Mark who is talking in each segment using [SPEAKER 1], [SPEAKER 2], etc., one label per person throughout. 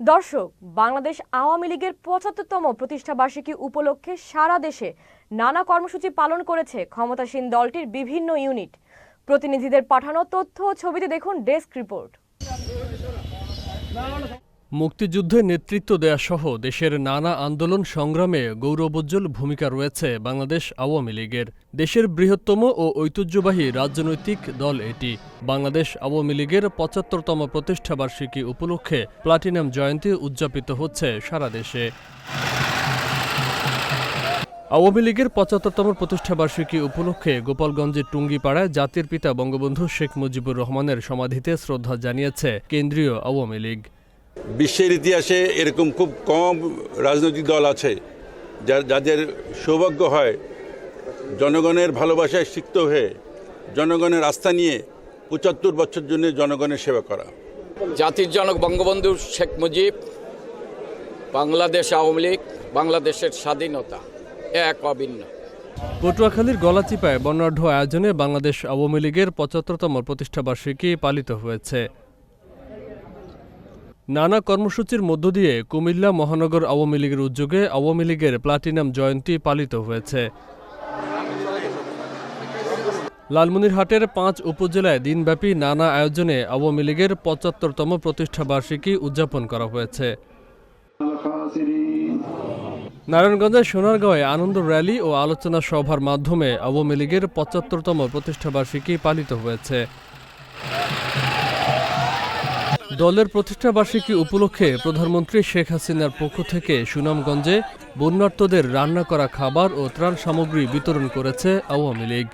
[SPEAKER 1] দর্শক, বাংলাদেশ আওয়ামী লীগের পঁচাত্তরতম প্রতিষ্ঠাবার্ষিকী উপলক্ষে সারা দেশে নানা কর্মসূচি পালন করেছে ক্ষমতাসীন দলটির বিভিন্ন ইউনিট। প্রতিনিধিদের পাঠানো তথ্য ও ছবিতে দেখুন ডেস্ক রিপোর্ট।
[SPEAKER 2] মুক্তিযুদ্ধে নেতৃত্ব দেয়া সহ দেশের নানা আন্দোলন সংগ্রামে গৌরবোজ্জ্বল ভূমিকা রয়েছে বাংলাদেশ আওয়ামী লীগের। দেশের বৃহত্তম ও ঐতিহ্যবাহী রাজনৈতিক দল এটি। বাংলাদেশ আওয়ামী লীগের পঁচাত্তরতম প্রতিষ্ঠাবার্ষিকী উপলক্ষে প্লাটিনাম জয়ন্তী উদযাপিত হচ্ছে সারা দেশে। আওয়ামী লীগের পঁচাত্তরতম প্রতিষ্ঠাবার্ষিকী উপলক্ষে গোপালগঞ্জের টুঙ্গিপাড়ায় জাতির পিতা বঙ্গবন্ধু শেখ মুজিবুর রহমানের সমাধিতে শ্রদ্ধা জানিয়েছে কেন্দ্রীয় আওয়ামী লীগ।
[SPEAKER 3] বিশ্বের ইতিহাসে এরকম খুব কম রাজনৈতিক দল আছে যা- যাদের সৌভাগ্য হয় জনগণের ভালোবাসায় সিক্ত হয়ে জনগণের আস্থা নিয়ে পঁচাত্তর বছর জন্য জনগণের সেবা করা।
[SPEAKER 4] জাতির জনক বঙ্গবন্ধু শেখ মুজিব বাংলাদেশ আওয়ামী লীগ বাংলাদেশের স্বাধীনতা এক অভিন্ন।
[SPEAKER 2] পটুয়াখালীর গলাচিপায় বর্ণাঢ্য আয়োজনে বাংলাদেশ আওয়ামী লীগের পঁচাত্তরতম প্রতিষ্ঠাবার্ষিকী পালিত হয়েছে। নানা কর্মসূচির মধ্য দিয়ে কুমিল্লা মহানগর আওয়ামী লীগের উদ্যোগে আওয়ামী লীগের প্লাটিনাম জয়ন্তী পালিত হয়েছে। লালমনিরহাটের পাঁচ উপজেলায় দিনব্যাপী নানা আয়োজনে আওয়ামী লীগের পঁচাত্তরতম প্রতিষ্ঠাবার্ষিকী উদযাপন করা হয়েছে। নারায়ণগঞ্জের সোনারগাঁওয়ে আনন্দ র্যালি ও আলোচনা সভার মাধ্যমে আওয়ামী লীগের পঁচাত্তরতম প্রতিষ্ঠাবার্ষিকী পালিত হয়েছে। দলের প্রতিষ্ঠাবার্ষিকী উপলক্ষে প্রধানমন্ত্রী শেখ হাসিনার পক্ষ থেকে সুনামগঞ্জে বন্যার্তদের রান্না করা খাবার ও ত্রাণ সামগ্রী বিতরণ করেছে আওয়ামী লীগ।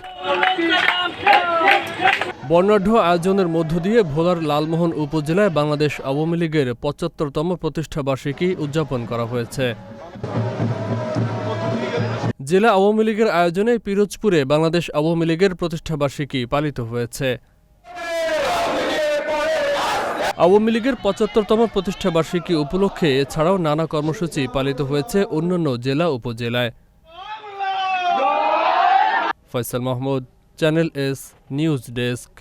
[SPEAKER 2] বর্ণাঢ্য আয়োজনের মধ্য দিয়ে ভোলার লালমোহন উপজেলায় বাংলাদেশ আওয়ামী লীগের পঁচাত্তরতম প্রতিষ্ঠাবার্ষিকী উদযাপন করা হয়েছে। জেলা আওয়ামী লীগের আয়োজনে পিরোজপুরে বাংলাদেশ আওয়ামী লীগের প্রতিষ্ঠাবার্ষিকী পালিত হয়েছে। আওয়ামী লীগের পঁচাত্তরতম প্রতিষ্ঠা বার্ষিকী উপলক্ষে এছাড়াও নানা কর্মসূচি পালিত হয়েছে অন্যান্য জেলা উপজেলায়। Faisal Mahmud, channel S news desk.